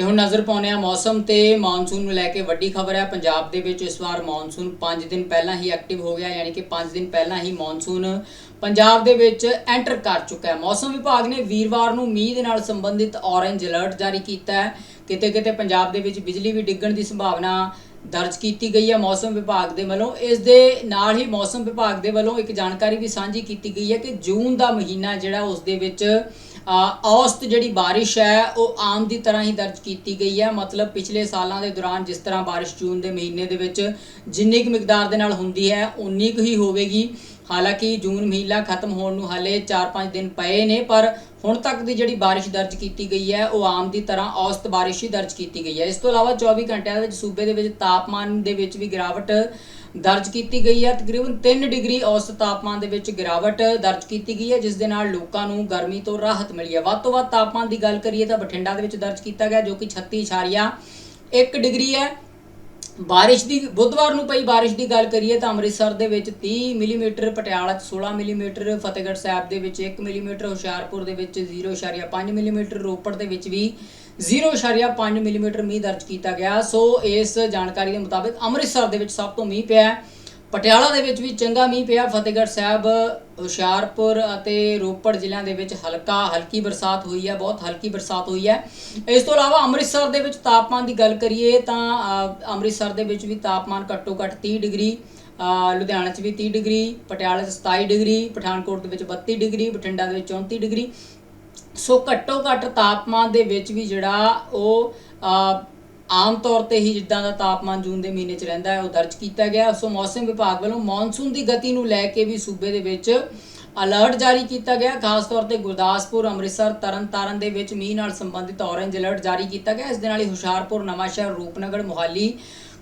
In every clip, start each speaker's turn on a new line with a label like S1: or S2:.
S1: ਤੇ ਹੁਣ ਨਜ਼ਰ ਪਾਉਂਦੇ ਆ ਮੌਸਮ ਤੇ ਮੌਨਸੂਨ ਨੂੰ ਲੈ ਕੇ ਵੱਡੀ ਖਬਰ ਹੈ। ਪੰਜਾਬ ਦੇ ਵਿੱਚ ਇਸ ਵਾਰ ਮੌਨਸੂਨ 5 ਦਿਨ ਪਹਿਲਾਂ ਹੀ ਐਕਟਿਵ ਹੋ ਗਿਆ, ਯਾਨੀ ਕਿ 5 ਦਿਨ ਪਹਿਲਾਂ ਹੀ ਮੌਨਸੂਨ ਪੰਜਾਬ ਦੇ ਵਿੱਚ ਐਂਟਰ ਕਰ ਚੁੱਕਾ ਹੈ। ਮੌਸਮ ਵਿਭਾਗ ਨੇ ਵੀਰਵਾਰ ਨੂੰ ਮੀਂਹ ਦੇ ਨਾਲ ਸੰਬੰਧਿਤ ਔਰੇਂਜ ਅਲਰਟ ਜਾਰੀ ਕੀਤਾ ਹੈ। ਕਿਤੇ ਕਿਤੇ ਪੰਜਾਬ ਦੇ ਵਿੱਚ ਬਿਜਲੀ ਵੀ ਡਿੱਗਣ ਦੀ ਸੰਭਾਵਨਾ ਦਰਜ ਕੀਤੀ ਗਈ ਹੈ। ਮੌਸਮ ਵਿਭਾਗ ਦੇ ਵੱਲੋਂ ਇਸ ਦੇ ਨਾਲ ਹੀ ਮੌਸਮ ਵਿਭਾਗ ਦੇ ਵੱਲੋਂ ਇੱਕ ਜਾਣਕਾਰੀ ਵੀ ਸਾਂਝੀ ਕੀਤੀ ਗਈ ਹੈ ਕਿ ਜੂਨ ਦਾ ਮਹੀਨਾ ਜਿਹੜਾ ਉਸ ਦੇ ਵਿੱਚ ਔਸਤ ਜਿਹੜੀ ਬਾਰਿਸ਼ ਹੈ, ਉਹ ਆਮ ਦੀ ਤਰ੍ਹਾਂ ਹੀ ਦਰਜ ਕੀਤੀ ਗਈ ਹੈ। ਮਤਲਬ ਪਿਛਲੇ ਸਾਲਾਂ ਦੇ ਦੌਰਾਨ ਜਿਸ ਤਰ੍ਹਾਂ ਬਾਰਿਸ਼ ਜੂਨ ਦੇ ਮਹੀਨੇ ਦੇ ਵਿੱਚ ਜਿੰਨੀ ਕੁ ਮਿਕਦਾਰ ਦੇ ਨਾਲ ਹੁੰਦੀ ਹੈ ਉਨੀ ਕੁ ਹੀ ਹੋਵੇਗੀ। ਹਾਲਾਂਕਿ ਜੂਨ ਮਹੀਨਾ ਖਤਮ ਹੋਣ ਨੂੰ ਹਾਲੇ 4-5 ਦਿਨ ਪਏ ਨੇ, ਪਰ ਹੁਣ ਤੱਕ ਦੀ ਜਿਹੜੀ ਬਾਰਿਸ਼ ਦਰਜ ਕੀਤੀ ਗਈ ਹੈ, ਉਹ ਆਮ ਦੀ ਤਰ੍ਹਾਂ ਔਸਤ ਬਾਰਿਸ਼ ਹੀ ਦਰਜ ਕੀਤੀ ਗਈ ਹੈ। ਇਸ ਤੋਂ ਇਲਾਵਾ 24 ਘੰਟਿਆਂ ਦੇ ਵਿੱਚ ਸੂਬੇ ਦੇ ਵਿੱਚ ਤਾਪਮਾਨ ਦੇ ਵਿੱਚ ਵੀ ਗਿਰਾਵਟ ਦਰਜ ਕੀਤੀ ਗਈ ਹੈ। ਤਕਰੀਬਨ 3 ਡਿਗਰੀ ਔਸਤ ਤਾਪਮਾਨ ਦੇ ਵਿੱਚ ਗਿਰਾਵਟ ਦਰਜ ਕੀਤੀ ਗਈ ਹੈ, ਜਿਸ ਦੇ ਨਾਲ ਲੋਕਾਂ ਨੂੰ ਗਰਮੀ ਤੋਂ ਰਾਹਤ ਮਿਲੀ ਹੈ। ਵੱਧ ਤੋਂ ਵੱਧ ਤਾਪਮਾਨ ਦੀ ਗੱਲ ਕਰੀਏ ਤਾਂ ਬਠਿੰਡਾ ਦੇ ਵਿੱਚ ਦਰਜ ਕੀਤਾ ਗਿਆ, ਜੋ ਕਿ 36.1 ਡਿਗਰੀ ਹੈ। ਬਾਰਿਸ਼ ਦੀ, ਬੁੱਧਵਾਰ ਨੂੰ ਪਈ ਬਾਰਿਸ਼ ਦੀ ਗੱਲ ਕਰੀਏ ਤਾਂ ਅੰਮ੍ਰਿਤਸਰ ਦੇ ਵਿੱਚ 30 ਮਿਲੀਮੀਟਰ, ਪਟਿਆਲਾ 'ਚ 16 ਮਿਲੀਮੀਟਰ, ਫਤਿਹਗੜ੍ਹ ਸਾਹਿਬ ਦੇ ਵਿੱਚ 1 ਮਿਲੀਮੀਟਰ, ਹੁਸ਼ਿਆਰਪੁਰ ਦੇ ਵਿੱਚ 0.5 ਮਿਲੀਮੀਟਰ, ਰੋਪੜ ਦੇ ਵਿੱਚ ਵੀ 0.5 ਮਿਲੀਮੀਟਰ ਮੀਂਹ ਦਰਜ ਕੀਤਾ ਗਿਆ। ਸੋ ਇਸ ਜਾਣਕਾਰੀ ਦੇ ਮੁਤਾਬਿਕ ਅੰਮ੍ਰਿਤਸਰ ਦੇ ਵਿੱਚ ਸਭ ਤੋਂ ਮੀਂਹ ਪਿਆ ਹੈ। ਪਟਿਆਲਾ ਦੇ ਵਿੱਚ ਵੀ ਚੰਗਾ ਮੀਂਹ ਪਿਆ। ਫਤਿਹਗੜ੍ਹ ਸਾਹਿਬ, ਹੁਸ਼ਿਆਰਪੁਰ ਅਤੇ ਰੋਪੜ ਜ਼ਿਲ੍ਹਿਆਂ ਦੇ ਵਿੱਚ ਹਲਕਾ, ਹਲਕੀ ਬਰਸਾਤ ਹੋਈ ਹੈ, ਬਹੁਤ ਹਲਕੀ ਬਰਸਾਤ ਹੋਈ ਹੈ। ਇਸ ਤੋਂ ਇਲਾਵਾ ਅੰਮ੍ਰਿਤਸਰ ਦੇ ਵਿੱਚ ਤਾਪਮਾਨ ਦੀ ਗੱਲ ਕਰੀਏ ਤਾਂ ਅੰਮ੍ਰਿਤਸਰ ਦੇ ਵਿੱਚ ਵੀ ਤਾਪਮਾਨ ਘੱਟੋ ਘੱਟ 30 ਡਿਗਰੀ ਲੁਧਿਆਣਾ 'ਚ ਵੀ 30 ਡਿਗਰੀ, ਪਟਿਆਲਾ 'ਚ 27 ਡਿਗਰੀ, ਪਠਾਨਕੋਟ ਦੇ ਵਿੱਚ 32 ਡਿਗਰੀ, ਬਠਿੰਡਾ ਦੇ ਵਿੱਚ 34 ਡਿਗਰੀ। ਸੋ ਘੱਟੋ ਘੱਟ ਤਾਪਮਾਨ ਦੇ ਵਿੱਚ ਵੀ ਜਿਹੜਾ ਉਹ ਆਮ ਤੌਰ ਤੇ ਹੀ ਜਿੱਦਾਂ ਦਾ ਤਾਪਮਾਨ ਜੂਨ ਦੇ ਮਹੀਨੇ 'ਚ ਰਹਿੰਦਾ ਹੈ, ਉਹ ਦਰਜ ਕੀਤਾ ਗਿਆ ਸੋ ਮੌਸਮ ਵਿਭਾਗ ਵੱਲੋਂ ਮੌਨਸੂਨ ਦੀ ਗਤੀ ਨੂੰ ਲੈ ਕੇ ਵੀ ਸੂਬੇ ਦੇ ਵਿੱਚ ਅਲਰਟ ਜਾਰੀ ਕੀਤਾ ਗਿਆ ਖਾਸ ਤੌਰ ਤੇ ਗੁਰਦਾਸਪੁਰ, ਅੰਮ੍ਰਿਤਸਰ, ਤਰਨਤਾਰਨ ਦੇ ਵਿੱਚ ਮੀਂਹ ਨਾਲ ਸੰਬੰਧਿਤ ਔਰੇਂਜ ਅਲਰਟ ਜਾਰੀ ਕੀਤਾ ਗਿਆ ਇਸ ਦੇ ਨਾਲ ਹੀ ਹੁਸ਼ਿਆਰਪੁਰ, ਨਵਾਂਸ਼ਹਿਰ, ਰੂਪਨਗਰ, ਮੋਹਾਲੀ,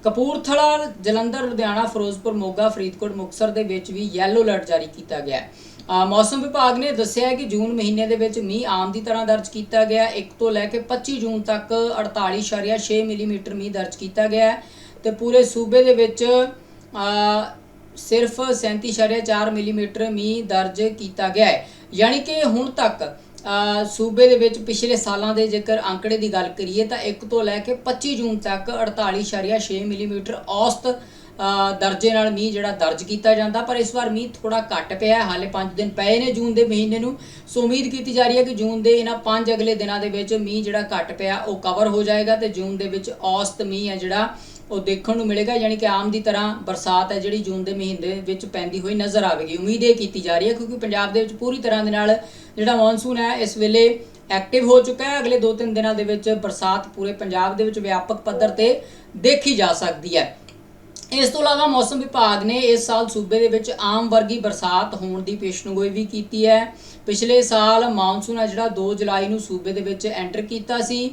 S1: ਕਪੂਰਥਲਾ, ਜਲੰਧਰ, ਲੁਧਿਆਣਾ, ਫਿਰੋਜ਼ਪੁਰ, ਮੋਗਾ, ਫਰੀਦਕੋਟ, ਮੁਕਤਸਰ ਦੇ ਵਿੱਚ ਵੀ ਯੈਲੋ ਅਲਰਟ ਜਾਰੀ ਕੀਤਾ ਗਿਆ ਮੌਸਮ ਵਿਭਾਗ ਨੇ ਦੱਸਿਆ ਹੈ ਕਿ ਜੂਨ ਮਹੀਨੇ ਦੇ ਵਿੱਚ ਮੀਂਹ ਆਮ ਦੀ ਤਰ੍ਹਾਂ ਦਰਜ ਕੀਤਾ ਗਿਆ ਹੈ। 1 ਤੋਂ ਲੈ ਕੇ 25 ਜੂਨ ਤੱਕ 48.6 ਮਿਲੀਮੀਟਰ ਮੀਂਹ ਦਰਜ ਕੀਤਾ ਗਿਆ ਹੈ ਤੇ ਪੂਰੇ ਸੂਬੇ ਦੇ ਵਿੱਚ ਅ, ਸਿਰਫ 37.4 ਮਿਲੀਮੀਟਰ ਮੀਂਹ ਦਰਜ ਕੀਤਾ ਗਿਆ ਹੈ ਯਾਨੀ ਕਿ ਹੁਣ ਤੱਕ ਸੂਬੇ ਦੇ ਵਿੱਚ ਪਿਛਲੇ ਸਾਲਾਂ ਦੇ ਜੇਕਰ ਅੰਕੜੇ ਦੀ ਗੱਲ ਕਰੀਏ ਤਾਂ 1 ਤੋਂ ਲੈ ਕੇ 25 ਜੂਨ ਤੱਕ 48.6 ਮਿਲੀਮੀਟਰ ਔਸਤ ਦਰਜੇ ਨਾਲ ਮੀਂਹ ਜਿਹੜਾ ਦਰਜ ਕੀਤਾ ਜਾਂਦਾ, ਪਰ ਇਸ ਵਾਰ ਮੀਂਹ ਥੋੜਾ ਘੱਟ ਪਿਆ ਹਾਲੇ 5 ਦਿਨ ਪਏ ਨੇ ਜੂਨ ਦੇ ਮਹੀਨੇ ਨੂੰ। ਸੋ ਉਮੀਦ ਕੀਤੀ ਜਾ ਰਹੀ ਹੈ ਕਿ ਜੂਨ ਦੇ ਇਹਨਾਂ 5 ਅਗਲੇ ਦਿਨਾਂ ਦੇ ਵਿੱਚ ਮੀਂਹ ਜਿਹੜਾ ਘੱਟ ਪਿਆ, ਉਹ ਕਵਰ ਹੋ ਜਾਏਗਾ ਤੇ ਜੂਨ ਦੇ ਵਿੱਚ ਔਸਤ ਮੀਂਹ ਹੈ ਜਿਹੜਾ, ਉਹ ਦੇਖਣ ਨੂੰ ਮਿਲੇਗਾ। ਯਾਨੀ ਕਿ ਆਮ ਦੀ ਤਰ੍ਹਾਂ ਬਰਸਾਤ ਹੈ ਜਿਹੜੀ ਜੂਨ ਦੇ ਮਹੀਨੇ ਵਿੱਚ ਪੈਂਦੀ ਹੋਈ ਨਜ਼ਰ ਆਵੇਗੀ। ਉਮੀਦ ਇਹ ਕੀਤੀ ਜਾ ਰਹੀ ਹੈ ਕਿਉਂਕਿ ਪੰਜਾਬ ਦੇ ਵਿੱਚ ਪੂਰੀ ਤਰ੍ਹਾਂ ਦੇ ਨਾਲ ਜਿਹੜਾ ਮੌਨਸੂਨ ਹੈ, ਇਸ ਵੇਲੇ ਐਕਟਿਵ ਹੋ ਚੁੱਕਾ ਹੈ। ਅਗਲੇ 2-3 ਦਿਨਾਂ ਦੇ ਵਿੱਚ ਬਰਸਾਤ ਪੂਰੇ ਪੰਜਾਬ ਦੇ ਵਿੱਚ ਵਿਆਪਕ ਪੱਧਰ ਤੇ ਦੇਖੀ ਜਾ ਸਕਦੀ ਹੈ। ਇਸ ਤੋਂ ਇਲਾਵਾ ਮੌਸਮ ਵਿਭਾਗ ਨੇ ਇਸ ਸਾਲ ਸੂਬੇ ਦੇ ਵਿੱਚ ਆਮ ਵਰਗੀ ਬਰਸਾਤ ਹੋਣ ਦੀ ਪੇਸ਼ਨਗੋਈ ਵੀ ਕੀਤੀ ਹੈ। ਪਿਛਲੇ ਸਾਲ ਮੌਨਸੂਨ ਆ ਜਿਹੜਾ 2 ਜੁਲਾਈ ਨੂੰ ਸੂਬੇ ਦੇ ਵਿੱਚ ਐਂਟਰ ਕੀਤਾ ਸੀ।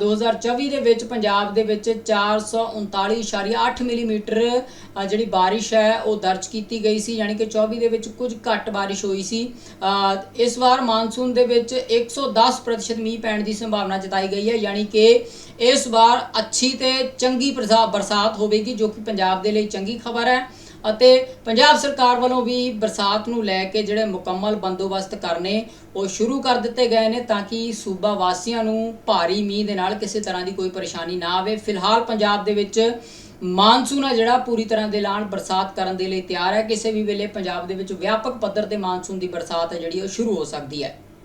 S1: 2024 ਦੇ ਵਿੱਚ ਪੰਜਾਬ ਦੇ ਵਿੱਚ 439.8 ਮਿਲੀਮੀਟਰ ਜਿਹੜੀ ਬਾਰਿਸ਼ ਹੈ, ਉਹ ਦਰਜ ਕੀਤੀ ਗਈ ਸੀ, ਯਾਨੀ ਕਿ 24 ਦੇ ਵਿੱਚ ਕੁਝ ਘੱਟ ਬਾਰਿਸ਼ ਹੋਈ ਸੀ। ਇਸ ਵਾਰ ਮਾਨਸੂਨ ਦੇ ਵਿੱਚ 110% ਮੀਂਹ ਪੈਣ ਦੀ ਸੰਭਾਵਨਾ ਜਤਾਈ ਗਈ ਹੈ, ਯਾਨੀ ਕਿ ਇਸ ਵਾਰ ਅੱਛੀ ਤੇ ਚੰਗੀ ਪ੍ਰਸਾ- ਬਰਸਾਤ ਹੋਵੇਗੀ, ਜੋ ਕਿ ਪੰਜਾਬ ਦੇ ਲਈ ਚੰਗੀ ਖਬਰ ਹੈ। ਅਤੇ ਪੰਜਾਬ ਸਰਕਾਰ ਵੱਲੋਂ ਵੀ ਬਰਸਾਤ ਨੂੰ ਲੈ ਕੇ ਜਿਹੜੇ ਮੁਕੰਮਲ ਬੰਦੋਬਸਤ ਕਰਨੇ ਉਹ ਸ਼ੁਰੂ ਕਰ ਦਿੱਤੇ ਗਏ ਨੇ ਤਾਂ ਕਿ ਸੂਬਾ ਵਾਸੀਆਂ ਨੂੰ ਭਾਰੀ ਮੀਂਹ ਦੇ ਨਾਲ ਕਿਸੇ ਤਰ੍ਹਾਂ ਦੀ ਕੋਈ ਪਰੇਸ਼ਾਨੀ ਨਾ ਆਵੇ। ਫਿਲਹਾਲ ਪੰਜਾਬ ਦੇ ਵਿੱਚ ਮਾਨਸੂਨ ਆ ਜਿਹੜਾ ਪੂਰੀ ਤਰ੍ਹਾਂ ਦੇ ਐਲਾਨ ਬਰਸਾਤ ਕਰਨ ਦੇ ਲਈ ਤਿਆਰ ਹੈ। ਕਿਸੇ ਵੀ ਵੇਲੇ ਪੰਜਾਬ ਦੇ ਵਿੱਚ ਵਿਆਪਕ ਪੱਧਰ ਤੇ ਮਾਨਸੂਨ ਦੀ ਬਰਸਾਤ ਹੈ ਜਿਹੜੀ ਉਹ ਸ਼ੁਰੂ ਹੋ ਸਕਦੀ ਹੈ।